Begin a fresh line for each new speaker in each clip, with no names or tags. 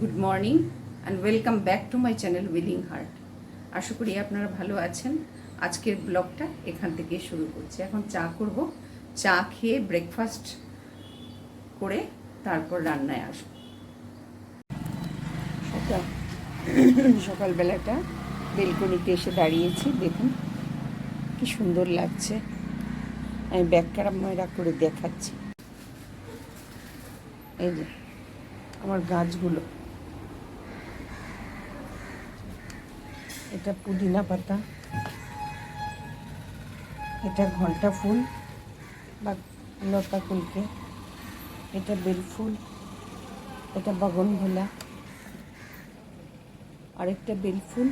Good morning and welcome back to my channel willing heart. আশা করি আপনারা ভালো আছেন। আজকের ব্লগটা এখান থেকে শুরু করছি। এখন চা করব। চা খেয়ে ব্রেকফাস্ট করে তারপর রান্নায় আসব। সকাল সকালবেলাটা বেলকনিতে এসে দাঁড়িয়েছি। দেখুন, কি সুন্দর লাগছে। আমি ব্যাগ ময়রা করে দেখাচ্ছি। এই যে, আমার গাছগুলো। এটা পুদিনা পাতা। এটা ঘণ্টা ফুল বা লতা ফুলকে। এটা বেল ফুল, এটা বাগন ভোলা আরেকটা বেল ফুল।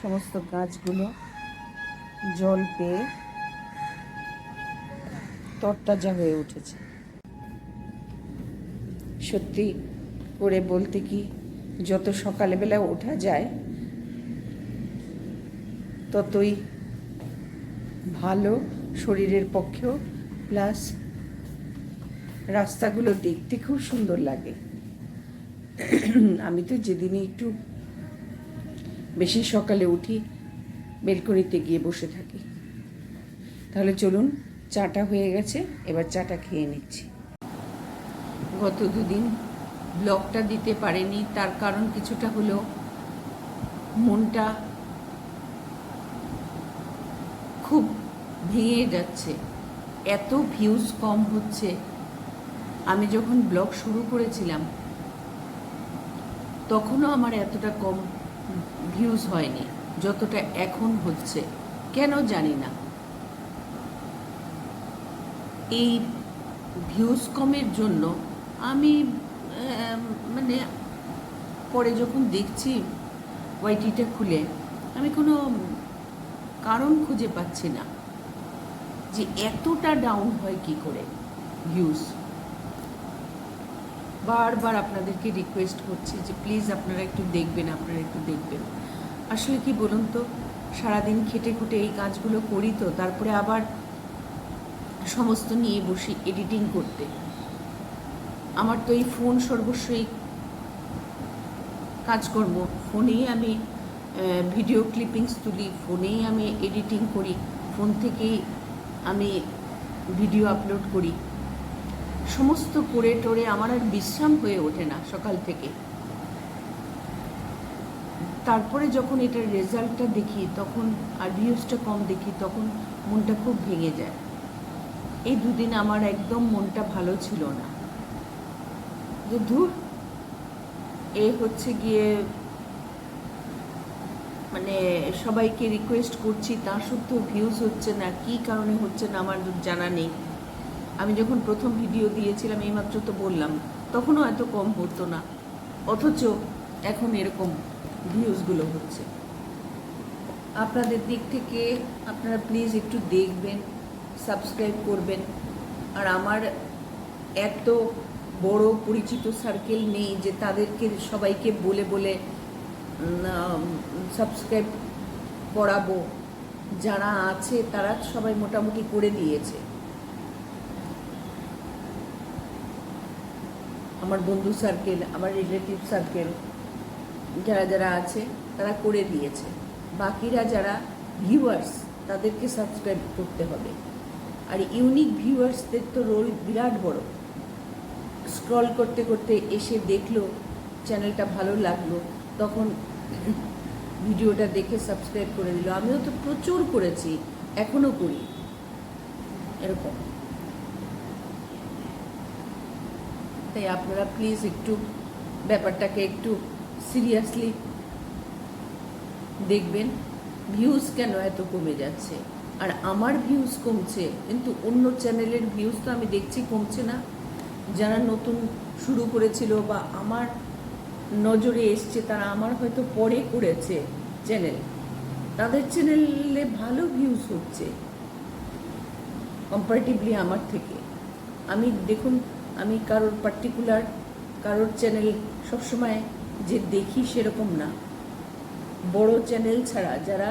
সমস্ত গাছগুলো জল পেয়ে তরতাজা হয়ে উঠেছে। সত্যি করে বলতে কি যত সকালবেলা ওঠা যায়, ততই ভালো শরীরের পক্ষেও, প্লাস রাস্তাগুলো দেখতে খুব সুন্দর লাগে। আমি তো যেদিনই একটু বেশি সকালে উঠি বেলকনিতে গিয়ে বসে থাকি। তাহলে চলুন, চাটা হয়ে গেছে, এবার চাটা খেয়ে নিচ্ছি। গত দুদিন ব্লগটা দিতে পারেনি, তার কারণ কিছুটা হলো মনটা খুব ভেঙে যাচ্ছে, এত ভিউজ কম হচ্ছে। আমি যখন ব্লগ শুরু করেছিলাম, তখনও আমার এতটা কম ভিউজ হয়নি, যতটা এখন হচ্ছে, কেন জানি না। এই ভিউজ কমের জন্য আমি মানে পরে যখন দেখছি ওয়াইটিটা খুলে, আমি কোনো কারণ খুঁজে পাচ্ছি না যে এতটা ডাউন হয় কি করে ভিউজ বারবার আপনাদেরকে রিকোয়েস্ট করছি যে প্লিজ আপনারা একটু দেখবেন, আপনারা একটু দেখবেন। আসলে কি বলুন তো, সারাদিন খেটে খুটে এই কাজগুলো করি তো, তারপরে আবার সমস্ত নিয়ে বসি এডিটিং করতে। আমার তো এই ফোন সর্বস্বই কাজকর্ম ফোনেই আমি ভিডিও ক্লিপিংস তুলি, ফোনেই আমি এডিটিং করি, ফোন থেকেই আমি ভিডিও আপলোড করি। সমস্ত করে টোরে আমার আর বিশ্রাম হয়ে ওঠে না সকাল থেকে। তারপরে যখন এটার রেজাল্টটা দেখি, তখন আর ভিউজটা কম দেখি, তখন মনটা খুব ভেঙে যায়। এই দুদিন আমার একদম মনটা ভালো ছিল না। ধূর এ হচ্ছে গিয়ে মানে সবাইকে রিকোয়েস্ট করছি, তার সত্ত্বেও ভিউজ হচ্ছে না, কি কারণে হচ্ছে না আমার জানা নেই। আমি যখন প্রথম ভিডিও দিয়েছিলাম, এইমাত্র তো বললাম, তখনও এত কম হতো না। অথচ এখন এরকম ভিউজগুলো হচ্ছে। আপনাদের দিক থেকে আপনারা প্লিজ একটু দেখবেন সাবস্ক্রাইব করবেন। আর আমার এত বড় পরিচিত সার্কেল নেই যে তাদেরকে সবাইকে বলে বলে সাবস্ক্রাইব করাবো। যারা আছে তারা সবাই মোটামুটি করে দিয়েছে। আমার বন্ধু সার্কেল আমার রিলেটিভ সার্কেল যারা যারা আছে তারা করে দিয়েছে। বাকিরা যারা ভিউয়ার্স তাদেরকে সাবস্ক্রাইব করতে হবে। আর ইউনিক ভিউয়ার্সদের তো রোল বিরাট বড়। স্ক্রল করতে করতে এসে দেখল চ্যানেলটা ভালো লাগল, তখন ভিডিওটা দেখে সাবস্ক্রাইব করে দিল। আমিও তো প্রচুর করেছি এখনও করি। এরকম। তাই আপনারা প্লিজ একটু ব্যাপারটাকে একটু সিরিয়াসলি দেখবেন। ভিউজ কেন এত কমে যাচ্ছে? আর আমার ভিউজ কমছে, কিন্তু অন্য চ্যানেলের ভিউজ তো আমি দেখছি কমছে না। যারা নতুন শুরু করেছিল বা আমার নজরে এসছে, তারা আমার হয়তো পরে করেছে চ্যানেল তাদের চ্যানেলে ভালো ভিউজ হচ্ছে কম্পারেটিভলি আমার থেকে। আমি দেখুন, আমি কারোর পার্টিকুলার কারোর চ্যানেল সবসময় যে দেখি সেরকম না। বড় চ্যানেল ছাড়া যারা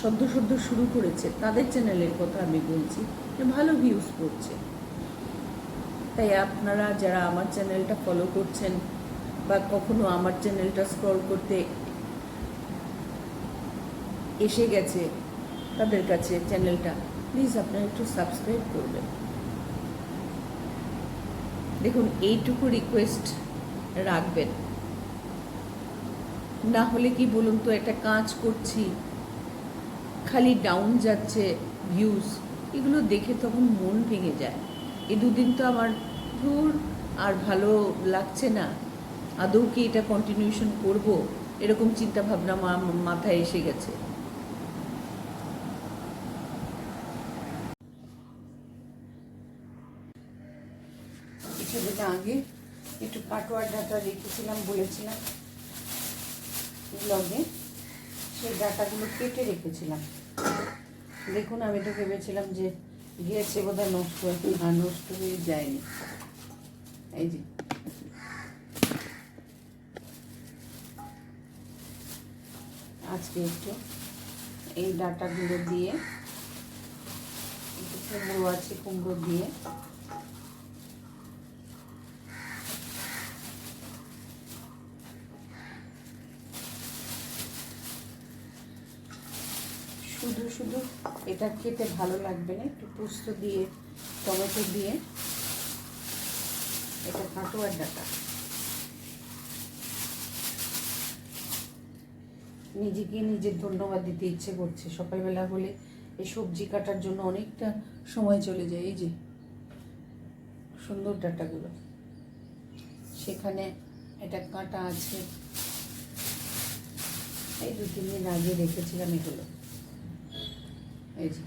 সদ্য সদ্য শুরু করেছে, তাদের চ্যানেলের কথা আমি বলছি ভালো ভিউজ করছে। তাই আপনারা যারা আমার চ্যানেলটা ফলো করছেন বা কখনো আমার চ্যানেলটা স্ক্রল করতে এসে গেছে, তাদের কাছে চ্যানেলটা প্লিজ আপনারা একটু সাবস্ক্রাইব করবেন। দেখুন, এইটুকু রিকোয়েস্ট রাখবেন। না হলে কি বলুন তো, একটা কাজ করছি, খালি ডাউন যাচ্ছে ভিউজ এগুলো দেখে তখন মন ভেঙে যায়। এই দুদিন তো আমার ধুর আর ভালো লাগছে না। আদৌ কি এটা কন্টিনিউশন করব? এরকম চিন্তা ভাবনা মাথায় এসে গেছে। কিছুদিন আগে একটু কাটোয়ার ডাটা রেখেছিলাম, বলেছিলাম ব্লগে, সেই ডাটাগুলো কেটে রেখেছিলাম। দেখুন, আমি তো ভেবেছিলাম যে গিয়েছে বোধহয় নষ্ট আর নষ্ট হয়ে যায়নি। এই আজকে একটু এই ডাটাগুলো দিয়ে, একটু কুমড়ো আছে, কুমড়ো দিয়ে। শুধু শুধু এটা খেতে ভালো লাগবে না, একটু পোস্ত দিয়ে, টমেটো দিয়ে। এটা কাটোয়ার ডাটা। নিজেকে নিজের ধন্যবাদ দিতে ইচ্ছে করছে। সকালবেলা হলে এই সবজি কাটার জন্য অনেকটা সময় চলে যায়। এই যে, সুন্দর ডাটাগুলো। সেখানে এটা কাটা আছে। এই দু তিন দিন আগে রেখেছিলাম এগুলো। এই যে,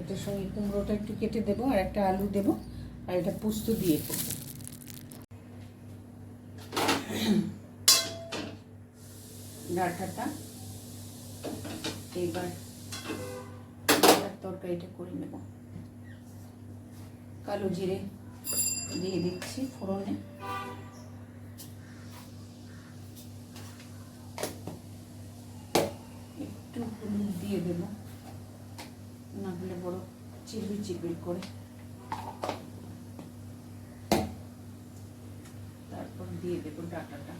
এটার সঙ্গে কুমড়োটা একটু কেটে দেবো, আর একটা আলু দেবো, আর এটা পোস্ত দিয়ে করব। ডাঁটাটা এবার তরকারিটা করে নেব। কালো জিরে দিয়ে দিচ্ছি ফোড়নে। একটু হলুদ দিয়ে দেবো, না হলে বড় চিরবির চিরবির করে। তারপর দিয়ে দেবো ডাটাটা।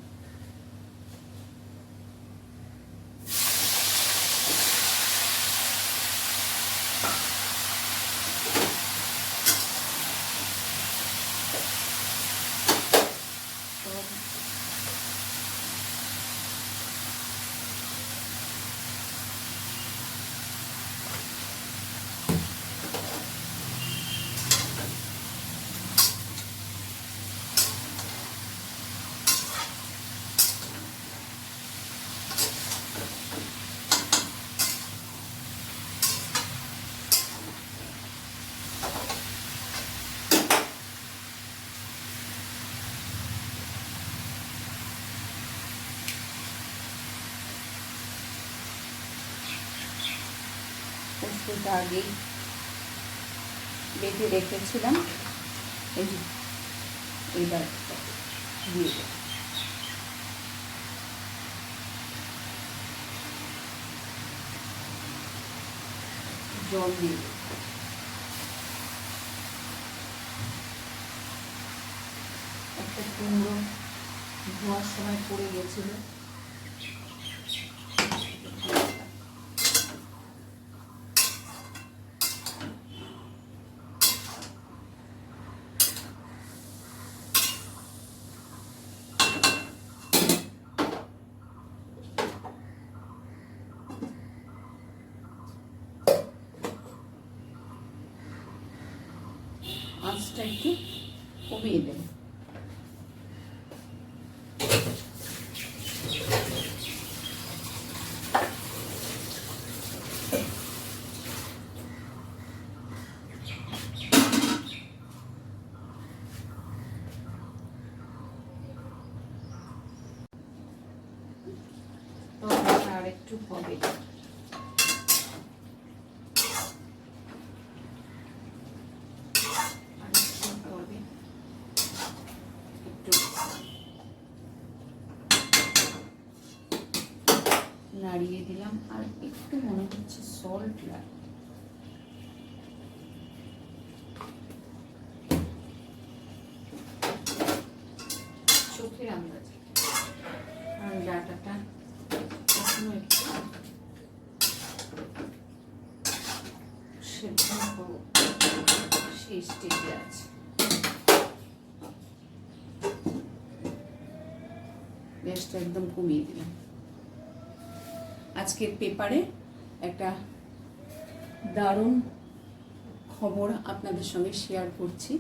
পোস্তটা আগেই বেটে রেখেছিলাম। এই যে এইবার দিয়ে জল দিয়ে একটা কুমড়ো ধোয়ার সময় পড়ে গেছিল। আঁচটা একটু কমিয়ে দেবো তরকারিটা আর একটু হবে আর একটু হবে একটু নাড়িয়ে দিলাম আর একটু মনে হচ্ছে সল্ট আছে। গ্যাসটা একদম কমিয়ে দিলাম। আজকের পেপারে একটা দারুণ খবর আপনাদের সঙ্গে শেয়ার করছি।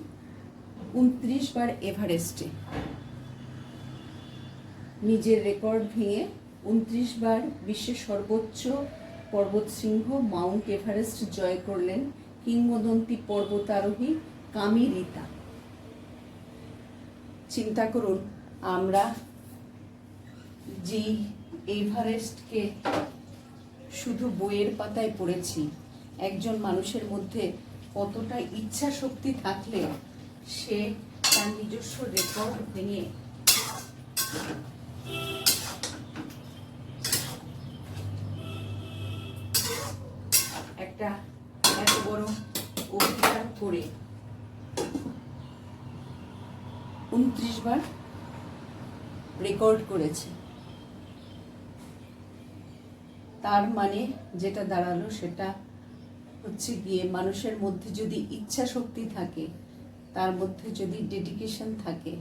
উনত্রিশ বার এভারেস্টে নিজের রেকর্ড ভেঙে উনত্রিশ বার বিশ্বের সর্বোচ্চ পর্বতশৃঙ্গ মাউন্ট এভারেস্ট জয় করলেন কিংবদন্তি পর্বতারোহী কামি রিতা চিন্তা করুন, আমরা যে এভারেস্টকে শুধু বইয়ের পাতায় পড়েছি। একজন মানুষের মধ্যে কতটা ইচ্ছা শক্তি থাকলে সে তার নিজস্ব রেকর্ড ভেঙে একটা এত বড় অভিযান করে উনত্রিশ বার রেকর্ড করেছে। তার মানে যেটা দাঁড়াল সেটা হচ্ছে গিয়ে মানুষের মধ্যে যদি ইচ্ছা শক্তি থাকে, তার মধ্যে যদি ডেডিকেশন থাকে,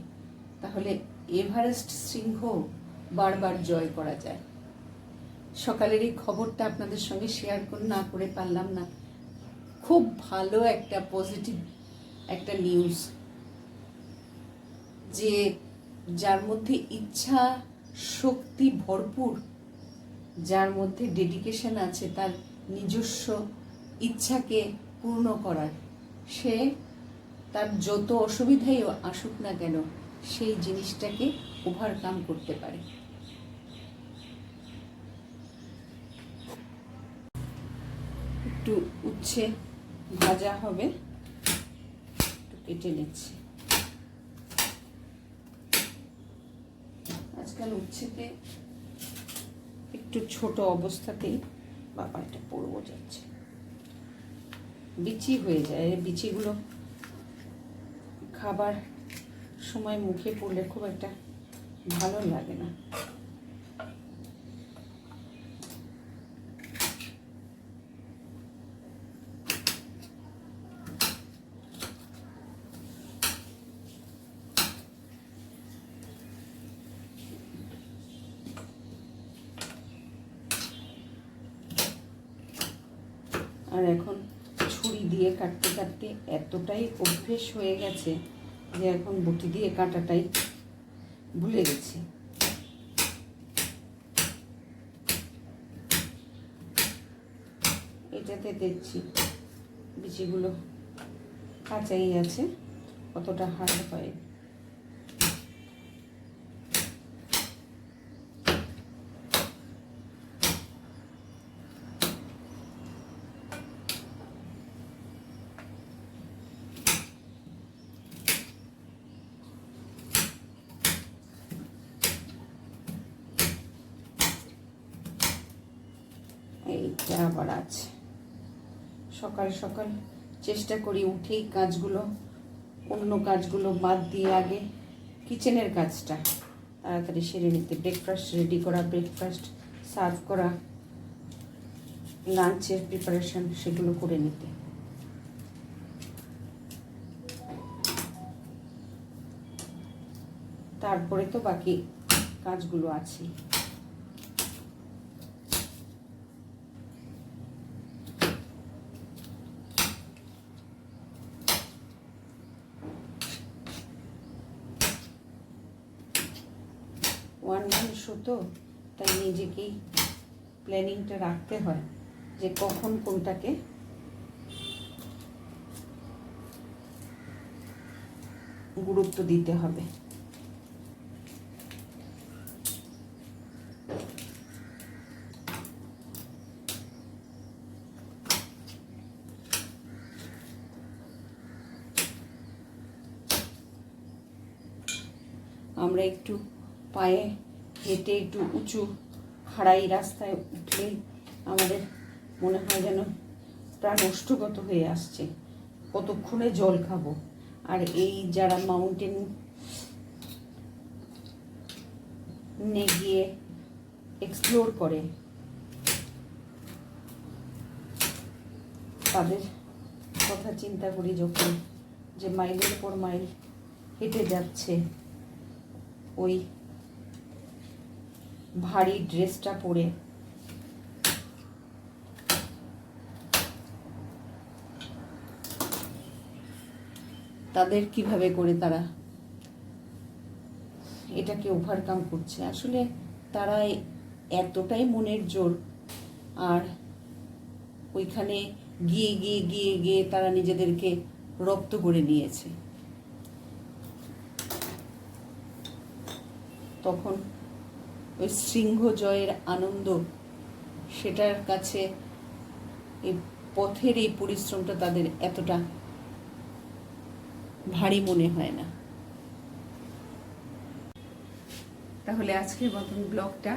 তাহলে এভারেস্ট সিংহ বারবার জয় করা যায়। সকালের এই খবরটা আপনাদের সঙ্গে শেয়ার করে না করে পারলাম না। খুব ভালো একটা পজিটিভ একটা নিউজ যে যার মধ্যে ইচ্ছা শক্তি ভরপুর যার মধ্যে ডেডিকেশন আছে, তার নিজস্ব ইচ্ছাকে পূর্ণ করার, সে তার যত অসুবিধাই আসুক না কেন, সেই জিনিসটাকে ওভারকাম করতে পারে। একটু উচ্ছে ভাজা হবে, একটু কেটে নিচ্ছি। আজকাল উচ্ছেতে একটু ছোট অবস্থাতেই বাবা এটা পড়ব যাচ্ছে। বিচি হয়ে যায়, এই বিচিগুলো খাবার সময় মুখে পড়লে খুব একটা ভালো লাগে না। আর এখন ছুরি দিয়ে কাটতে কাটতে এতটাই অভ্যেস হয়ে গেছে যে এখন বটি দিয়ে কাটাটাই ভুলে গেছি। এটাতে দেখছি বিচিগুলো কাঁচাই আছে, কতটা হার্ড হয়। আবার আছে। সকাল সকাল চেষ্টা করি উঠেই কাজগুলো, অন্য কাজগুলো বাদ দিয়ে আগে কিচেনের কাজটা তাড়াতাড়ি সেরে নিতে ব্রেকফাস্ট রেডি করা ব্রেকফাস্ট সার্ভ করা লাঞ্চের প্রিপারেশন সেগুলো করে নিতে। তারপরে তো বাকি কাজগুলো আছেই। ওয়ান ম্যান শো তো, তাই নিজেকেই প্ল্যানিংটা রাখতে হয় যে কখন কোনটাকে গুরুত্ব দিতে হবে। আমরা একটু পায়ে হেঁটে একটু উঁচু খাড়াই রাস্তায় উঠলেই আমাদের মনে হয় যেন প্রাণ অষ্টগত হয়ে আসছে। কতক্ষণে জল খাব? আর এই যারা মাউন্টেন নে গিয়ে এক্সপ্লোর করে, তাদের কথা চিন্তা করি যখন যে মাইলের পর মাইল হেঁটে যাচ্ছে, ওই ভারী ড্রেসটা পরে। তাদের কীভাবে করে তারা? এটাকে ওভারকাম করছে। আসলে তারা এতটাই মনের জোর, আর ওইখানে গিয়ে গিয়ে গিয়ে গিয়ে তারা নিজেদেরকে রপ্ত করে নিয়েছে। তখন ওই সিংহ জয়ের আনন্দ, সেটার কাছে এই পথের এই পরিশ্রমটা তাদের এতটা ভারী মনে হয় না। তাহলে আজকের মতন ব্লগটা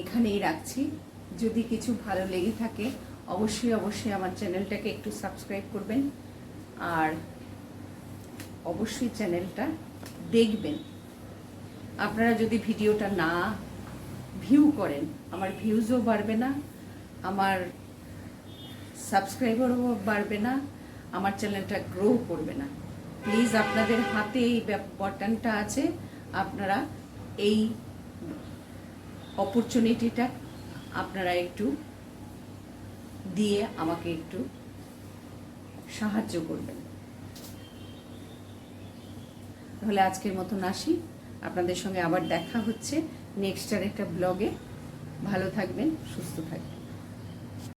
এখানেই রাখছি। যদি কিছু ভালো লেগে থাকে, অবশ্যই অবশ্যই আমার চ্যানেলটাকে একটু সাবস্ক্রাইব করবেন। আর অবশ্যই চ্যানেলটা দেখবেন। আপনারা যদি ভিডিওটা না ভিউ করেন, আমার ভিউজও বাড়বে না, আমার সাবস্ক্রাইবারও বাড়বে না, আমার চ্যানেলটা গ্রো করবে না। প্লিজ আপনাদের হাতে এই বাটনটা আছে, আপনারা এই অপরচুনিটিটা আপনারা একটু দিয়ে আমাকে একটু সাহায্য করবেন। তাহলে আজকের মতন আসি। আপনাদের সঙ্গে আবার দেখা হচ্ছে। নেক্সট আর একটা ব্লগে ভালো থাকবেন সুস্থ থাকবেন।